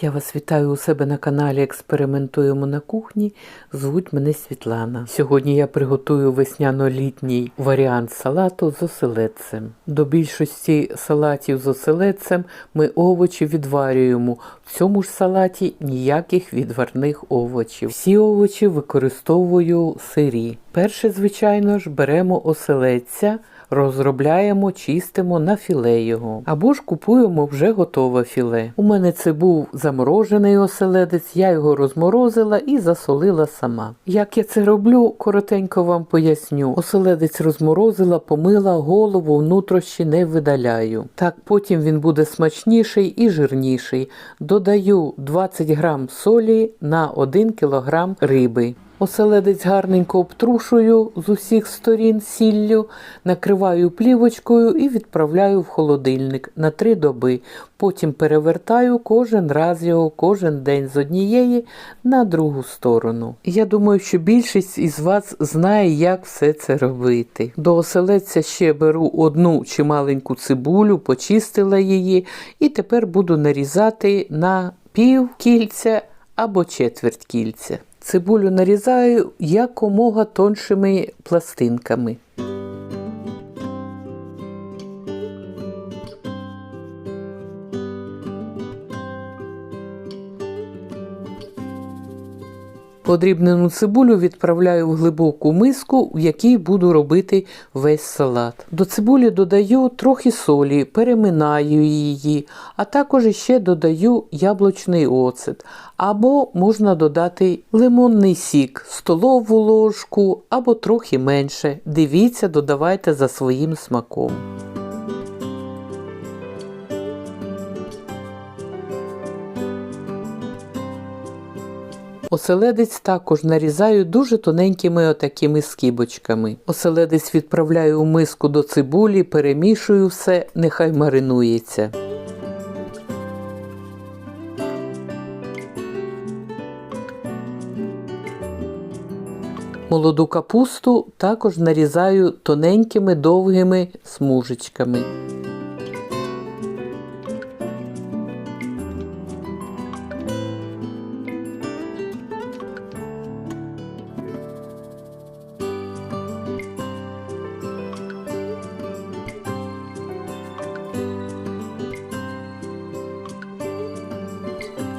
Я вас вітаю у себе на каналі Експериментуємо на кухні. Звуть мене Світлана. Сьогодні я приготую весняно-літній варіант салату з оселедцем. До більшості салатів з оселедцем ми овочі відварюємо. В цьому ж салаті ніяких відварних овочів. Всі овочі використовую сирі. Перше, звичайно ж, беремо оселедця. Розробляємо, чистимо на філе його. Або ж купуємо вже готове філе. У мене це був заморожений оселедець, я його розморозила і засолила сама. Як я це роблю, коротенько вам поясню. Оселедець розморозила, помила, голову, внутрішні не видаляю. Так потім він буде смачніший і жирніший. Додаю 20 грам солі на 1 кг риби. Оселедець гарненько обтрушую з усіх сторін сіллю, накриваю плівочкою і відправляю в холодильник на три доби. Потім перевертаю кожен раз його кожен день з однієї на другу сторону. Я думаю, що більшість із вас знає, як все це робити. До оселедця ще беру одну чи маленьку цибулю, почистила її, і тепер буду нарізати на пів кільця або четверть кільця. Цибулю нарізаю якомога тоншими пластинками. Подрібнену цибулю відправляю в глибоку миску, в якій буду робити весь салат. До цибулі додаю трохи солі, переминаю її, а також ще додаю яблучний оцет. Або можна додати лимонний сік, столову ложку або трохи менше. Дивіться, додавайте за своїм смаком. Оселедець також нарізаю дуже тоненькими отакими скибочками. Оселедець відправляю у миску до цибулі, перемішую все, нехай маринується. Молоду капусту також нарізаю тоненькими довгими смужечками.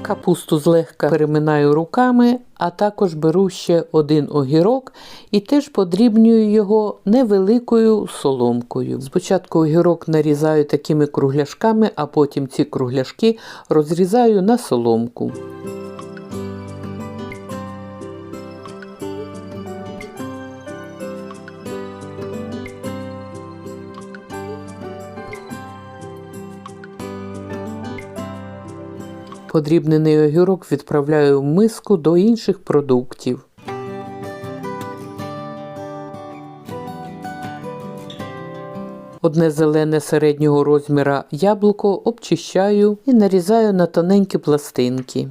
Капусту злегка переминаю руками, а також беру ще один огірок і теж подрібнюю його невеликою соломкою. Спочатку огірок нарізаю такими кругляшками, а потім ці кругляшки розрізаю на соломку. Подрібнений огірок відправляю в миску до інших продуктів. Одне зелене середнього розміра яблуко обчищаю і нарізаю на тоненькі пластинки.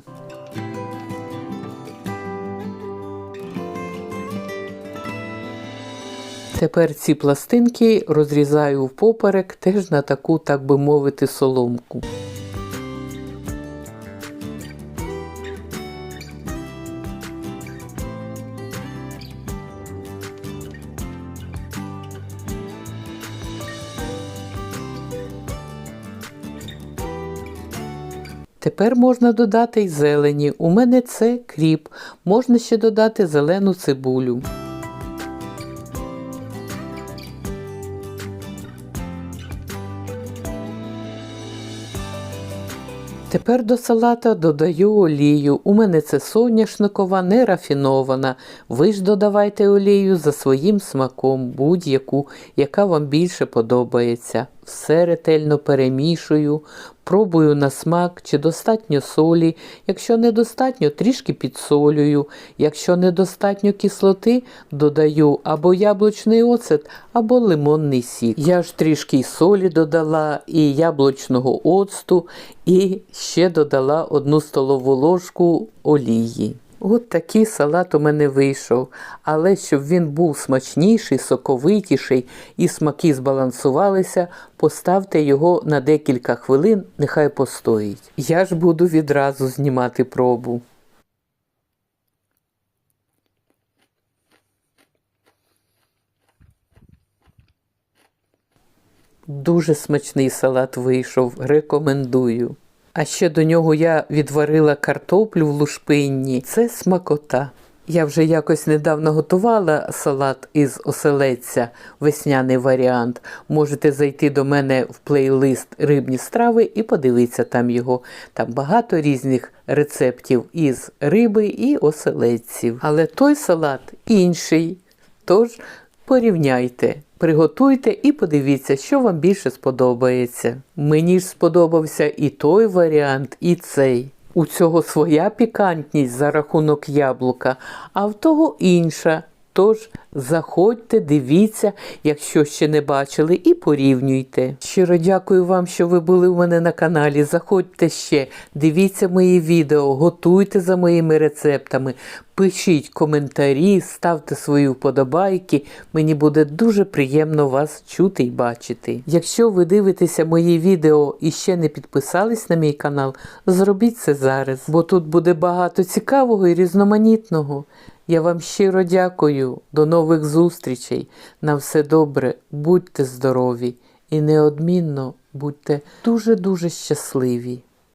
Тепер ці пластинки розрізаю впоперек теж на таку, так би мовити, соломку. Тепер можна додати й зелені. У мене це кріп. Можна ще додати зелену цибулю. Тепер до салата додаю олію. У мене це соняшникова, не рафінована. Ви ж додавайте олію за своїм смаком, будь-яку, яка вам більше подобається. Все ретельно перемішую, пробую на смак, чи достатньо солі. Якщо недостатньо, трішки підсолюю. Якщо недостатньо кислоти, додаю або яблучний оцет, або лимонний сік. Я ж трішки солі додала, і яблучного оцту, і ще додала одну столову ложку олії. От такий салат у мене вийшов. Але щоб він був смачніший, соковитіший і смаки збалансувалися, поставте його на декілька хвилин, нехай постоїть. Я ж буду відразу знімати пробу. Дуже смачний салат вийшов, рекомендую. А ще до нього я відварила картоплю в лушпинні. Це смакота. Я вже якось недавно готувала салат із оселедця, весняний варіант. Можете зайти до мене в плейлист рибні страви і подивитися там його. Там багато різних рецептів із риби і оселедців. Але той салат інший. Тож порівняйте, приготуйте і подивіться, що вам більше сподобається. Мені ж сподобався і той варіант, і цей. У цього своя пікантність за рахунок яблука, а в того інша. Тож заходьте, дивіться, якщо ще не бачили, і порівнюйте. Щиро дякую вам, що ви були у мене на каналі. Заходьте ще, дивіться мої відео, готуйте за моїми рецептами, пишіть коментарі, ставте свої вподобайки. Мені буде дуже приємно вас чути і бачити. Якщо ви дивитеся мої відео і ще не підписались на мій канал, зробіть це зараз, бо тут буде багато цікавого і різноманітного. Я вам щиро дякую. До нових зустрічей. На все добре, будьте здорові і неодмінно будьте дуже-дуже щасливі.